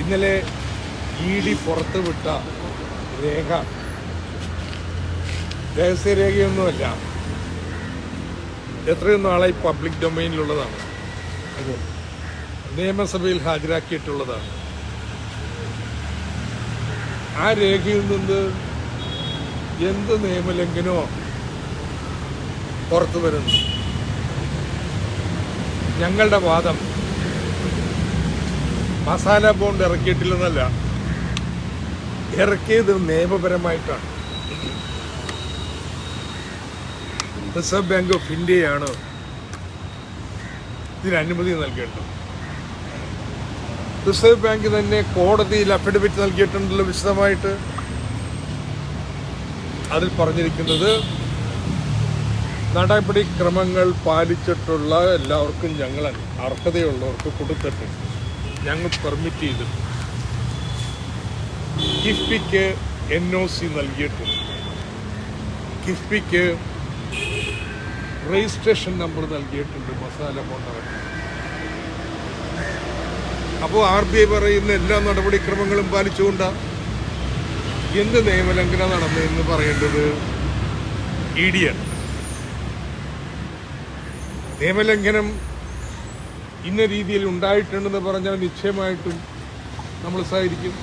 ഇന്നലെ E D പുറത്തുവിട്ട രേഖ. രഹസ്യരേഖയൊന്നുമല്ല എത്രയും നാളായി പബ്ലിക് ഡൊമൈനിലുള്ളതാണ് അത് നിയമസഭയിൽ ഹാജരാക്കിയിട്ടുള്ളതാണ്. ആ രേഖയിൽ നിന്ന് എന്ത് നിയമലംഘനമോ പുറത്തു വരുന്നു ഞങ്ങളുടെ വാദം മസാല ബോണ്ട് ഇറക്കിയിട്ടില്ലെന്നല്ല. ഇറക്കിയത് നിയമപരമായിട്ടാണ്. റിസർവ് ബാങ്ക് ഓഫ് ഇന്ത്യയാണ് ഇതിന് അനുമതി നൽകേണ്ടത് റിസർവ് ബാങ്ക് തന്നെ കോടതിയിൽ അഫിഡവിറ്റ് നൽകിയിട്ടുണ്ടല്ലോ വിശദമായിട്ട്. അതിൽ പറഞ്ഞിരിക്കുന്നത് നടപടിക്രമങ്ങൾ പാലിച്ചിട്ടുള്ള എല്ലാവർക്കും ഞങ്ങൾ അർഹതയുള്ളവർക്ക് കൊടുത്തിട്ടുണ്ട്. ഞങ്ങൾ പെർമിറ്റ് ചെയ്തിട്ടുണ്ട് കിഫ്ബിക്ക് എൻ ഒ സി നൽകിയിട്ടുണ്ട്. കിഫ്ബിക്ക് രജിസ്ട്രേഷൻ നമ്പർ നൽകിയിട്ടുണ്ട് മസാല ബോണ്ടറ അപ്പോൾ ആർ ബി ഐ പറയുന്ന എല്ലാ നടപടിക്രമങ്ങളും പാലിച്ചുകൊണ്ടാണ് എന്ത് നിയമലംഘനം നടന്നതെന്ന് പറയേണ്ടത് ഇ ഡി ആണ്. നിയമലംഘനം ഇന്ന രീതിയിൽ ഉണ്ടായിട്ടുണ്ടെന്ന് പറഞ്ഞാൽ നിശ്ചയമായിട്ടും നമ്മൾ സഹകരിക്കും.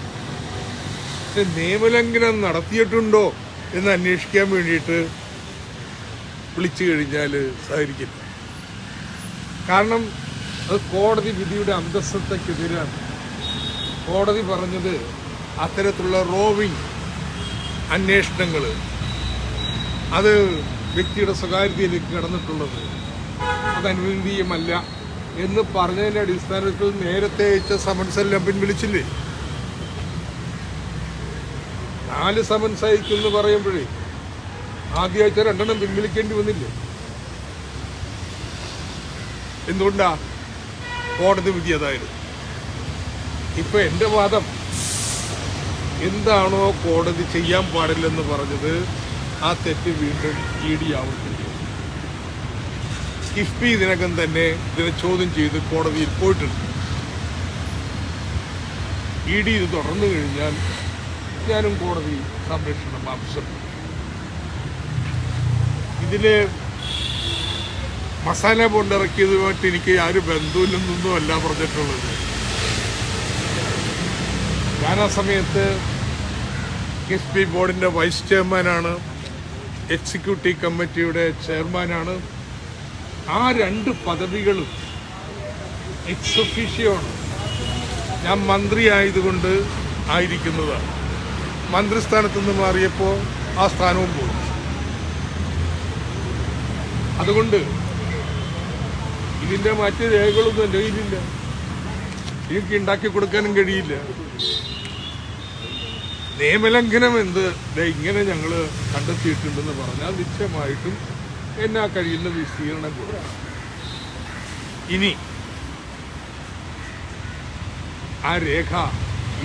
പക്ഷെ നിയമലംഘനം നടത്തിയിട്ടുണ്ടോ എന്ന് അന്വേഷിക്കാൻ വേണ്ടിയിട്ട് വിളിച്ചു കഴിഞ്ഞാൽ സഹകരിക്കില്ല. കാരണം അത് കോടതി വിധിയുടെ അന്തസ്സത്തക്കെതിരാണ്. കോടതി പറഞ്ഞത് അത്തരത്തിലുള്ള റോവിങ് അന്വേഷണങ്ങൾ അത് വ്യക്തിയുടെ സ്വകാര്യതയിലേക്ക് കടന്നിട്ടുള്ളത് അത് അനുവദനീയമല്ല എന്ന് പറഞ്ഞതിന്റെ അടിസ്ഥാനത്തിൽ നേരത്തെ അയച്ച സമൻസ് എല്ലാം പിൻവലിച്ചില്ലേ? നാല് സമൻസ് അയക്കും എന്ന് പറയുമ്പോഴേ ആദ്യ അയച്ച രണ്ടെണ്ണം പിൻവലിക്കേണ്ടി വന്നില്ലേ? എന്തുകൊണ്ടാ? കോടതി വിധി അതായിരുന്നു ഇപ്പൊ എന്റെ വാദം എന്താണോ കോടതി ചെയ്യാൻ പാടില്ലെന്ന് പറഞ്ഞത് ആ തെറ്റ് വീണ്ടും ഇ ഡി ആവർത്തിച്ചു കിഫ്ബി ഇതിനകം തന്നെ ഇതിനെ ചോദ്യം ചെയ്ത് കോടതിയിൽ പോയിട്ടുണ്ട്. ഇ ഡി ഇത് തുടർന്നു കഴിഞ്ഞാൽ ഞാനും കോടതി സംരക്ഷണം ആവശ്യപ്പെട്ടു ഇതിൽ മസാല ബോണ്ട് ഇറക്കിയതുമായിട്ട് എനിക്ക് ആരും ബന്ധുവില്ലെന്നൊന്നും അല്ല പറഞ്ഞിട്ടുള്ളത്. ഞാൻ ആ സമയത്ത് കിഫ്ബി ബോർഡിന്റെ വൈസ് ചെയർമാനാണ് എക്സിക്യൂട്ടീവ് കമ്മിറ്റിയുടെ ചെയർമാനാണ് ആ രണ്ട് പദവികളും എക്സ് ഞാൻ മന്ത്രി ആയതുകൊണ്ട് ആയിരിക്കുന്നതാണ്. മന്ത്രിസ്ഥാനത്തു നിന്ന് മാറിയപ്പോൾ ആ സ്ഥാനവും പോകും അതുകൊണ്ട് ഇതിന്റെ മറ്റ് രേഖകളൊന്നും എന്റെ കയ്യിലില്ല. എനിക്ക് ഉണ്ടാക്കി കൊടുക്കാനും കഴിയില്ല. നിയമലംഘനം എന്ത്? ഇങ്ങനെ ഞങ്ങൾ കണ്ടെത്തിയിട്ടുണ്ടെന്ന് പറഞ്ഞാൽ നിശ്ചയമായിട്ടും എന്നാ കഴിയുന്ന വിസ്തീർണം കൊടുക്കണം ഇനി ആ രേഖ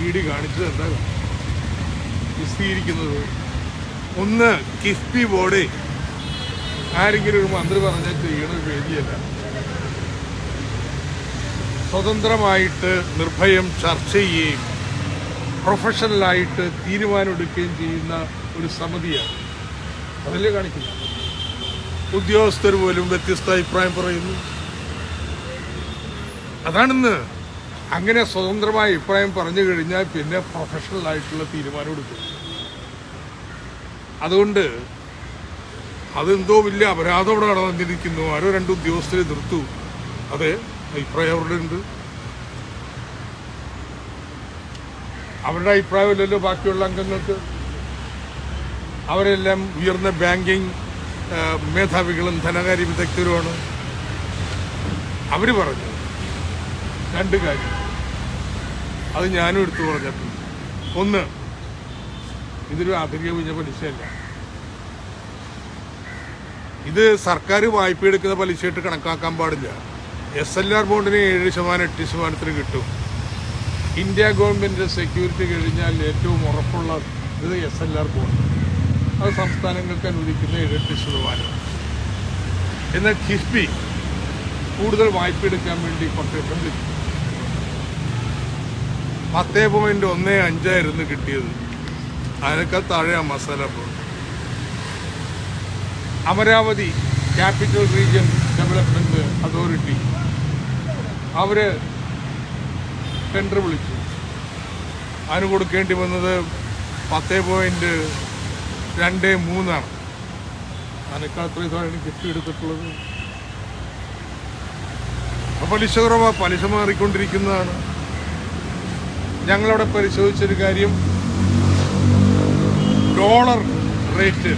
ഇടി കാണിച്ചത് എന്താ? വിസ്തീരിക്കുന്നത് ഒന്ന് കിഫ്ബി ബോർഡ്. ആരെങ്കിലും ഒരു മന്ത്രി പറഞ്ഞാൽ ചെയ്യണ ഒരു വേദിയല്ല സ്വതന്ത്രമായിട്ട് നിർഭയം ചർച്ച ചെയ്യുകയും പ്രൊഫഷണലായിട്ട് തീരുമാനമെടുക്കുകയും ചെയ്യുന്ന ഒരു സമിതിയാണ്. അതല്ലേ കാണിക്കുന്നത്? ഉദ്യോഗസ്ഥർ പോലും വ്യത്യസ്ത അഭിപ്രായം പറയുന്നു. അതാണിന്ന് അങ്ങനെ സ്വതന്ത്രമായ അഭിപ്രായം പറഞ്ഞു കഴിഞ്ഞാൽ പിന്നെ പ്രൊഫഷണൽ ആയിട്ടുള്ള തീരുമാനം എടുക്കും. അതുകൊണ്ട് അതെന്തോ വലിയ അപരാധം അവിടെ നടന്നിരിക്കുന്നു ആരോ രണ്ട് ഉദ്യോഗസ്ഥരെ നിർത്തു അതെ അഭിപ്രായം അവരുടെ ഉണ്ട്. അവരുടെ അഭിപ്രായമില്ലല്ലോ ബാക്കിയുള്ള അംഗങ്ങൾക്ക്. അവരെല്ലാം ഉയർന്ന ബാങ്കിങ് മേധാവികളും ധനകാര്യ വിദഗ്ധരുമാണ് അവർ പറഞ്ഞു രണ്ട് കാര്യം. അത് ഞാനും എടുത്തു പറഞ്ഞിട്ടുണ്ട്. ഒന്ന് ഇതൊരു അധികവിഞ്ഞ പലിശയല്ല. ഇത് സർക്കാർ വായ്പ എടുക്കുന്ന പലിശയായിട്ട് കണക്കാക്കാൻ പാടില്ല. എസ് എൽ ആർ ബോണ്ടിന് ഏഴ് ശതമാനം എട്ട് ശതമാനത്തിന് കിട്ടും. ഇന്ത്യ ഗവൺമെന്റ് സെക്യൂരിറ്റി കഴിഞ്ഞാൽ ഏറ്റവും ഉറപ്പുള്ള ഇത് എസ് എൽ ആർ ബോണ്ട് അത് സംസ്ഥാനങ്ങൾക്ക് അനുവദിക്കുന്ന ഇരട്ടി ശതമാനം. എന്നാൽ കിഫ്ബി കൂടുതൽ വായ്പ എടുക്കാൻ വേണ്ടി കൊട്ടേഷൻ വിളിക്കും പത്തേ പോയിന്റ് ഒന്ന് അഞ്ചായിരുന്നു കിട്ടിയത്. അതിനേക്കാൾ ആ masala bond Amaravati capital region development authority. അവർ ടെൻഡർ വിളിച്ചു. അതിന് കൊടുക്കേണ്ടി വന്നത് പത്തേ പോയിന്റ് രണ്ട് മൂന്നാണ്. അതിനേക്കാൾ അത്രയും സാധനം ഗിഫ്റ്റ് എടുത്തിട്ടുള്ളത്. പലിശ കുറവാ പലിശ മാറിക്കൊണ്ടിരിക്കുന്നതാണ്. ഞങ്ങളവിടെ പരിശോധിച്ചൊരു കാര്യം. Dollar rate.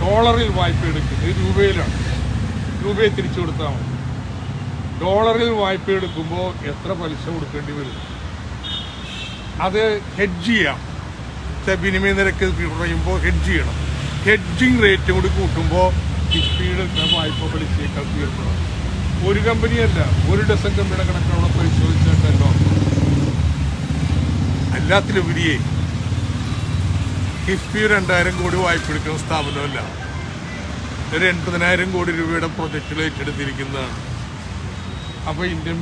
ഡോളറിൽ വായ്പ എടുക്കുന്നത് രൂപയിലാണ്. രൂപയെ തിരിച്ചു കൊടുത്താൽ മതി. ഡോളറിൽ വായ്പ എടുക്കുമ്പോൾ എത്ര പലിശ കൊടുക്കേണ്ടി വരും? അത് ഹെഡ്ജ് ചെയ്യാം. വിനിമയ നിരക്ക് കുറയുമ്പോൾ ഹെഡ്ജ് ചെയ്യണം. ഹെഡ്ജിങ് റേറ്റും കൂടി കൂട്ടുമ്പോൾ കിഫ്ബിയുടെ വായ്പ പലിശയേക്കാൾ ഉയർത്തണം. ഒരു കമ്പനിയല്ല ഒരു ഡസൻ കമ്പനിയുടെ കണക്ക് അവിടെ പരിശോധിച്ചിട്ടല്ലോ എല്ലാത്തിലുപരിയെ കിഫ്ബി രണ്ടായിരം കോടി വായ്പ എടുക്കുന്ന സ്ഥാപനമല്ല. ഒരു എൺപതിനായിരം കോടി രൂപയുടെ പ്രൊജക്റ്റുകൾ ഏറ്റെടുത്തിരിക്കുന്നതാണ്. അപ്പോൾ ഇന്ത്യൻ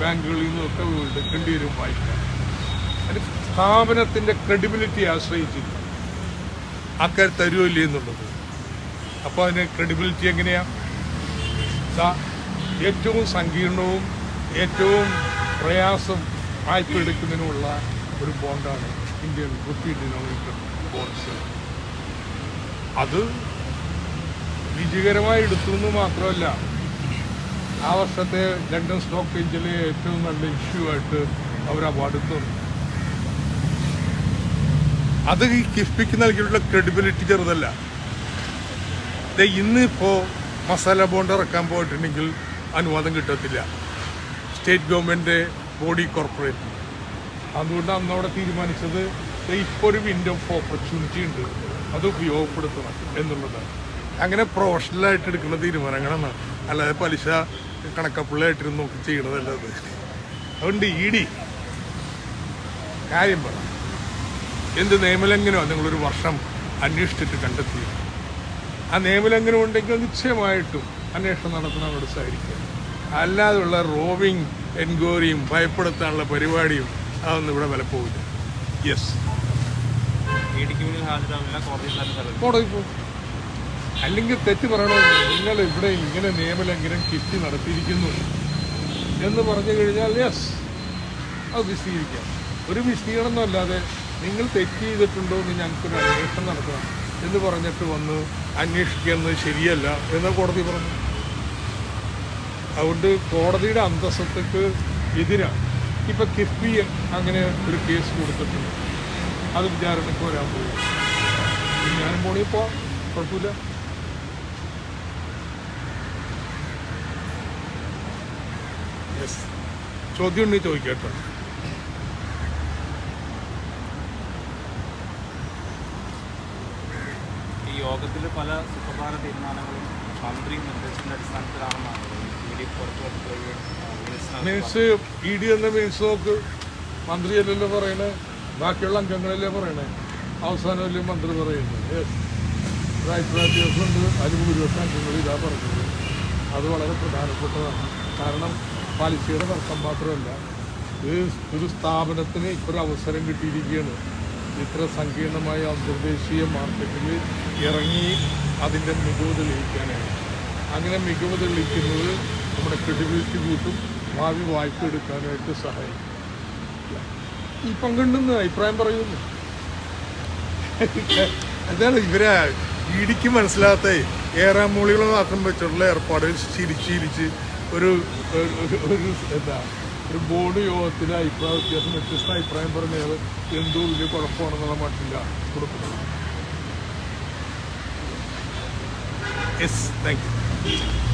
ബാങ്കുകളിൽ നിന്നൊക്കെ എടുക്കേണ്ടി വരും വായ്പ. സ്ഥാപനത്തിന്റെ ക്രെഡിബിലിറ്റിയെ ആശ്രയിച്ചിരിക്കും ആൾക്കാർ തരുമല്ലേ എന്നുള്ളത്. അപ്പോൾ അതിന് ക്രെഡിബിലിറ്റി എങ്ങനെയാണ് ഏറ്റവും സങ്കീർണവും ഏറ്റവും പ്രയാസം വായ്പ എടുക്കുന്നതിനുള്ള ഒരു ബോണ്ടാണ് ഇന്ത്യൻ റുപ്പി ഡിനോമിനേറ്റഡ് ബോണ്ട്സ് അത് വിജയകരമായി എടുത്തു എന്ന് മാത്രമല്ല ആ വർഷത്തെ ലണ്ടൻ സ്റ്റോക്ക് എക്സ്ചേഞ്ചിലെ ഏറ്റവും നല്ല ഇഷ്യൂ ആയിട്ട് അവർ അവാർഡ് തന്നു അത് ഈ കിഫ്ബിക്ക് നൽകിയിട്ടുള്ള ക്രെഡിബിലിറ്റി ചെറുതല്ല. ദേ ഇന്ന് മസാല ബോണ്ട് ഇറക്കാൻ പോയിട്ടുണ്ടെങ്കിൽ അനുവാദം കിട്ടത്തില്ല. സ്റ്റേറ്റ് ഗവൺമെന്റ് ബോഡി കോർപ്പറേറ്റ് അതുകൊണ്ട് അന്ന് അവിടെ തീരുമാനിച്ചത് ഇപ്പോൾ ഒരു വിൻഡോ ഓഫ് ഓപ്പർച്യൂണിറ്റി ഉണ്ട്. അത് ഉപയോഗപ്പെടുത്തണം എന്നുള്ളതാണ്. അങ്ങനെ പ്രൊഫഷണലായിട്ട് എടുക്കുന്ന തീരുമാനങ്ങളാണ്. അല്ലാതെ പലിശ കണക്കപ്പിള്ളയായിട്ടിരുന്ന് നോക്കി ചെയ്യണതല്ല അത്. അതുകൊണ്ട് ഇ ഡി കാര്യം പറ. എന്ത് നിയമലംഘനമാണ് നിങ്ങളൊരു വർഷം അന്വേഷിച്ചിട്ട് കണ്ടെത്തി ആ നിയമലംഘനം ഉണ്ടെങ്കിൽ നിശ്ചയമായിട്ടും അന്വേഷണം നടത്തണമോട് സഹകരിക്കുക അല്ലാതെയുള്ള റോവിങ് എൻക്വയറിയും ഭയപ്പെടുത്താനുള്ള പരിപാടിയും അതൊന്നും ഇവിടെ വില പോകില്ല യെസ് കോടതി പോകും അല്ലെങ്കിൽ തെറ്റ് പറയണോ നിങ്ങൾ ഇവിടെ ഇങ്ങനെ നിയമലംഘനം കിറ്റി നടത്തിയിരിക്കുന്നു എന്ന് പറഞ്ഞു കഴിഞ്ഞാൽ യെസ് അത് വിശദീകരിക്കാം. ഒരു വിശദീകരണം അല്ലാതെ നിങ്ങൾ തെറ്റ് ചെയ്തിട്ടുണ്ടോ എന്ന് ഞങ്ങൾക്കൊരു അന്വേഷണം നടത്തണം എന്ന് പറഞ്ഞിട്ട് വന്ന് അന്വേഷിക്കുന്നത് ശരിയല്ല എന്ന് കോടതി പറഞ്ഞു. അതുകൊണ്ട് കോടതിയുടെ അന്തസ്സത്തക്ക് എതിരാണ് ഇപ്പം കിഫ്ബി അങ്ങനെ ഒരു കേസ് കൊടുത്തിട്ടുണ്ട്. അത് വിചാരണയ്ക്ക് വരാൻ പോകും. ഞാനും പോണി പോവാം കുഴപ്പമില്ല. ചോദ്യം ഉണ്ടെങ്കിൽ ചോദിക്കട്ടോ യോഗത്തിൽ പല സുപ്രധാന തീരുമാനങ്ങളും മന്ത്രി നിർദ്ദേശത്തിന്റെ അടിസ്ഥാനത്തിലാണെന്നാണ് മീൻസ് ഇ ഡി എന്ന മീൻസ് നോക്ക്. മന്ത്രിയല്ലല്ലോ പറയണേ. ബാക്കിയുള്ള അംഗങ്ങളല്ലേ പറയണേ. അവസാനമല്ലേ മന്ത്രി പറയുന്നത്. ഒരു അഭിപ്രായ വ്യത്യാസമുണ്ട് അതിന് ഭൂരിപക്ഷം അംഗങ്ങൾ ഇതാ പറഞ്ഞത്. അത് വളരെ പ്രധാനപ്പെട്ടതാണ്. കാരണം പലിശയുടെ തർക്കം മാത്രമല്ല. ഇത് ഒരു സ്ഥാപനത്തിന് ഇപ്പോൾ അവസരം കിട്ടിയിരിക്കുകയാണ്. ഇത്ര സങ്കീർണമായ അന്തർദേശീയ മാർക്കറ്റിൽ ഇറങ്ങി അതിന്റെ മികവ് തെളിയിക്കാനാണ് അങ്ങനെ മികവ് തെളിയിക്കുന്നത് നമ്മുടെ ക്രെഡിബിലിറ്റി കൂട്ടും ഭാവി വായ്പ എടുക്കാനായിട്ട് സഹായിക്കും. ഈ പങ്കുണ്ടെന്ന് അഭിപ്രായം പറയുന്നു. എന്താണ് ഇവരെ ഇടിക്ക് മനസ്സിലാത്ത ഏറാമൂളികൾ മാത്രം വെച്ചിട്ടുള്ള ഏർപ്പാട് ചിരിച്ച് ചിരിച്ച് ഒരു ഒരു- ഒരു- ഒരു എന്താ ഒരു ബോർഡ് യോഗത്തിൽ അഭിപ്രായ വ്യത്യാസം വ്യത്യസ്ത അഭിപ്രായം പറഞ്ഞാൽ എന്തോ വലിയ കുഴപ്പമാണെന്നുള്ള മട്ടില്ല കൊടുക്കുന്നത്. Yes thank you